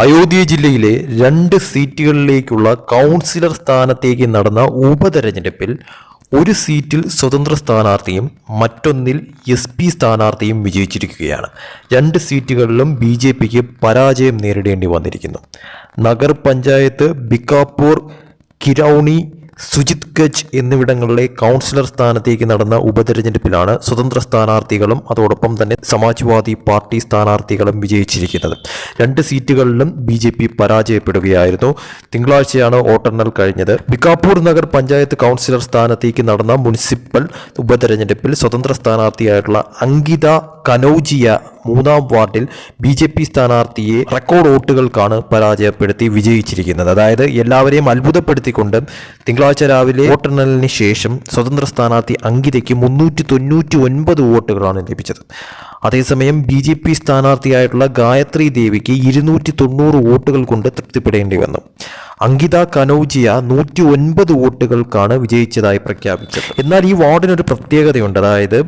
അയോധ്യ ജില്ലയിലെ രണ്ട് സീറ്റുകളിലേക്കുള്ള കൗൺസിലർ സ്ഥാനത്തേക്ക് നടന്ന ഉപതെരഞ്ഞെടുപ്പിൽ ഒരു സീറ്റിൽ സ്വതന്ത്ര സ്ഥാനാർത്ഥിയും മറ്റൊന്നിൽ എസ് പി സ്ഥാനാർത്ഥിയും വിജയിച്ചിരിക്കുകയാണ്. രണ്ട് സീറ്റുകളിലും ബി ജെ പിക്ക് പരാജയം നേരിടേണ്ടി വന്നിരിക്കുന്നു. നഗർ പഞ്ചായത്ത് ബിക്കാപ്പൂർ കിരൗണി സുജിത് ഗജ് എന്നിവിടങ്ങളിലെ കൗൺസിലർ സ്ഥാനത്തേക്ക് നടന്ന ഉപതെരഞ്ഞെടുപ്പിലാണ് സ്വതന്ത്ര സ്ഥാനാർത്ഥികളും അതോടൊപ്പം തന്നെ സമാജ്വാദി പാർട്ടി സ്ഥാനാർത്ഥികളും വിജയിച്ചിരിക്കുന്നത്. രണ്ട് സീറ്റുകളിലും ബി ജെ പി പരാജയപ്പെടുകയായിരുന്നു. തിങ്കളാഴ്ചയാണ് വോട്ടെണ്ണൽ കഴിഞ്ഞത്. ബിക്കാപൂർ നഗർ പഞ്ചായത്ത് കൗൺസിലർ സ്ഥാനത്തേക്ക് നടന്ന മുനിസിപ്പൽ ഉപതെരഞ്ഞെടുപ്പിൽ സ്വതന്ത്ര സ്ഥാനാർത്ഥിയായിട്ടുള്ള അങ്കിത കനൌജിയ മൂന്നാം വാർഡിൽ ബി ജെ പി സ്ഥാനാർത്ഥിയെ റെക്കോർഡ് വോട്ടുകൾക്കാണ് പരാജയപ്പെടുത്തി വിജയിച്ചിരിക്കുന്നത്. അതായത് എല്ലാവരെയും അത്ഭുതപ്പെടുത്തിക്കൊണ്ട് തിങ്കളാഴ്ച രാവിലെ വോട്ടെണ്ണലിന് ശേഷം സ്വതന്ത്ര സ്ഥാനാർത്ഥി അങ്കിതയ്ക്ക് മുന്നൂറ്റി തൊണ്ണൂറ്റി ഒൻപത് വോട്ടുകളാണ് ലഭിച്ചത്. അതേസമയം ബി ജെ പി സ്ഥാനാർത്ഥിയായിട്ടുള്ള ഗായത്രി ദേവിക്ക് ഇരുന്നൂറ്റി തൊണ്ണൂറ് വോട്ടുകൾ കൊണ്ട് തൃപ്തിപ്പെടേണ്ടി വന്നു. അങ്കിത കനൌജിയ നൂറ്റി ഒൻപത് വോട്ടുകൾക്കാണ് വിജയിച്ചതായി പ്രഖ്യാപിച്ചത്. എന്നാൽ ഈ വാർഡിനൊരു പ്രത്യേകതയുണ്ട്. അതായത്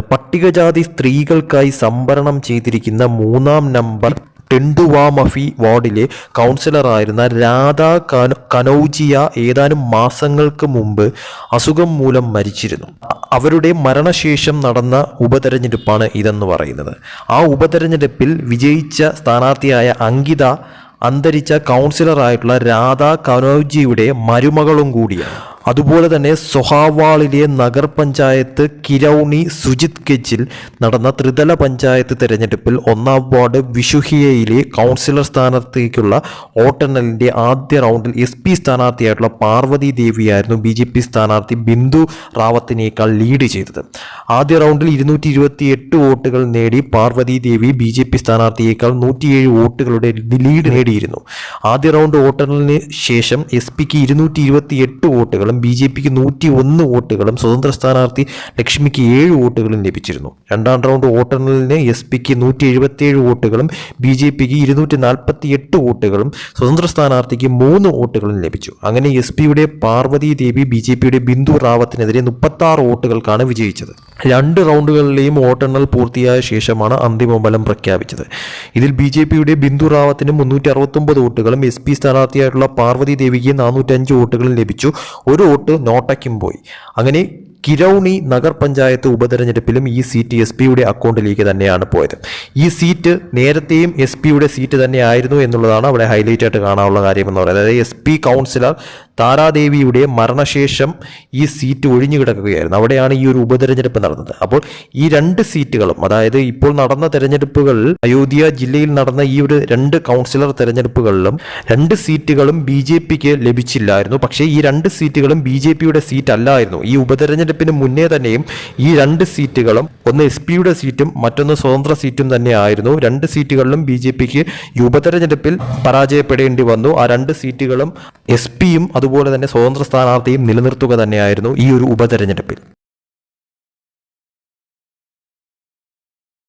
പട്ടികജാതി സ്ത്രീകൾക്കായി സംവരണം ചെയ്തിരിക്കുന്ന മൂന്നാം നമ്പർ ടെണ്ടുവാമഫി വാർഡിലെ കൗൺസിലറായിരുന്ന രാധ കനൗജിയ ഏതാനും മാസങ്ങൾക്ക് മുമ്പ് അസുഖം മൂലം മരിച്ചിരുന്നു. അവരുടെ മരണശേഷം നടന്ന ഉപതെരഞ്ഞെടുപ്പാണ് ഇതെന്ന് പറയുന്നത്. ആ ഉപതെരഞ്ഞെടുപ്പിൽ വിജയിച്ച സ്ഥാനാർത്ഥിയായ അങ്കിത അന്തരിച്ച കൗൺസിലറായിട്ടുള്ള രാധ കനോജിയുടെ മരുമകളും കൂടിയാണ്. അതുപോലെ തന്നെ സൊഹാവാളിലെ നഗർപഞ്ചായത്ത് കിരൗണി സുജിത് ഗജിൽ നടന്ന ത്രിതല പഞ്ചായത്ത് തെരഞ്ഞെടുപ്പിൽ ഒന്നാം വാർഡ് വിഷുഹിയയിലെ കൗൺസിലർ സ്ഥാനാർത്ഥിക്കുള്ള വോട്ടെണ്ണലിന്റെ ആദ്യ റൗണ്ടിൽ എസ് പി സ്ഥാനാർത്ഥിയായിട്ടുള്ള പാർവതി ദേവിയായിരുന്നു ബി ജെ പി സ്ഥാനാർത്ഥി ബിന്ദു റാവത്തിനേക്കാൾ ലീഡ് ചെയ്തത്. ആദ്യ റൗണ്ടിൽ ഇരുന്നൂറ്റി ഇരുപത്തി എട്ട് വോട്ടുകൾ നേടി Parvati Devi B J P സ്ഥാനാർത്ഥിയേക്കാൾ നൂറ്റിയേഴ് വോട്ടുകളുടെ ലീഡ് നേടിയിരുന്നു. ആദ്യ റൗണ്ട് വോട്ടെണ്ണലിന് ശേഷം എസ് പിക്ക് ഇരുന്നൂറ്റി ഇരുപത്തി എട്ട് വോട്ടുകളും ബി ജെ പിക്ക് നൂറ്റി ഒന്ന് വോട്ടുകളും സ്വതന്ത്ര സ്ഥാനാർത്ഥി ലക്ഷ്മിക്ക് ഏഴ് വോട്ടുകളും ലഭിച്ചിരുന്നു. രണ്ടാം റൗണ്ട് വോട്ടെണ്ണലിന് എസ് പിക്ക് നൂറ്റി എഴുപത്തിയേഴ് വോട്ടുകളും ബി ജെ പിക്ക് ഇരുന്നൂറ്റി നാൽപ്പത്തി എട്ട് വോട്ടുകളും സ്വതന്ത്ര സ്ഥാനാർത്ഥിക്ക് മൂന്ന് വോട്ടുകളും ലഭിച്ചു. അങ്ങനെ എസ് പിയുടെ പാർവതി ദേവി ബി ജെ പിയുടെ ബിന്ദു റാവത്തിനെതിരെ മുപ്പത്തി ആറ് വോട്ടുകൾക്കാണ് വിജയിച്ചത്. രണ്ട് റൗണ്ടുകളിലെയും വോട്ടെണ്ണൽ പൂർത്തിയായ ശേഷമാണ് അന്തിമ ഫലം പ്രഖ്യാപിച്ചത്. ഇതിൽ ബി ജെ പിയുടെ ബിന്ദു റാവത്തിന് മുന്നൂറ്റി അറുപത്തൊമ്പത് വോട്ടുകളും എസ് പി സ്ഥാനാർത്ഥിയായിട്ടുള്ള പാർവതി ദേവിക്ക് നാനൂറ്റഞ്ച് വോട്ടുകളും ലഭിച്ചു. ഒരു വോട്ട് നോട്ടയ്ക്കും പോയി. അങ്ങനെ കിരൗണി നഗർപഞ്ചായത്ത് ഉപതെരഞ്ഞെടുപ്പിലും ഈ സീറ്റ് എസ് പിയുടെ അക്കൗണ്ടിലേക്ക് തന്നെയാണ് പോയത്. ഈ സീറ്റ് നേരത്തെയും എസ് പിയുടെ സീറ്റ് തന്നെയായിരുന്നു എന്നുള്ളതാണ് അവിടെ ഹൈലൈറ്റ് ആയിട്ട് കാണാനുള്ള കാര്യം എന്ന് പറയുന്നത്. അതായത് എസ് പി കൗൺസിലർ താരാദേവിയുടെ മരണശേഷം ഈ സീറ്റ് ഒഴിഞ്ഞു കിടക്കുകയായിരുന്നു. അവിടെയാണ് ഈ ഒരു ഉപതെരഞ്ഞെടുപ്പ് നടന്നത്. അപ്പോൾ ഈ രണ്ട് സീറ്റുകളും അതായത് ഇപ്പോൾ നടന്ന തെരഞ്ഞെടുപ്പുകൾ അയോധ്യ ജില്ലയിൽ നടന്ന ഈ ഒരു രണ്ട് കൗൺസിലർ തെരഞ്ഞെടുപ്പുകളിലും രണ്ട് സീറ്റുകളും ബി ലഭിച്ചില്ലായിരുന്നു. പക്ഷേ ഈ രണ്ട് സീറ്റുകളും ബി സീറ്റ് അല്ലായിരുന്നു ഈ ഉപതെരഞ്ഞെടുപ്പിന് മുന്നേ തന്നെയും ഈ രണ്ട് സീറ്റുകളും ഒന്ന് എസ് പിയുടെ സീറ്റും മറ്റൊന്ന് സ്വതന്ത്ര സീറ്റും തന്നെയായിരുന്നു. രണ്ട് സീറ്റുകളിലും ബി ജെ പിക്ക് ഉപതെരഞ്ഞെടുപ്പിൽ പരാജയപ്പെടേണ്ടി വന്നു. ആ രണ്ട് സീറ്റുകളും എസ് പിയും അതുപോലെ തന്നെ സ്വതന്ത്ര സ്ഥാനാർത്ഥിയും നിലനിർത്തുക തന്നെയായിരുന്നു ഈ ഒരു ഉപതെരഞ്ഞെടുപ്പിൽ.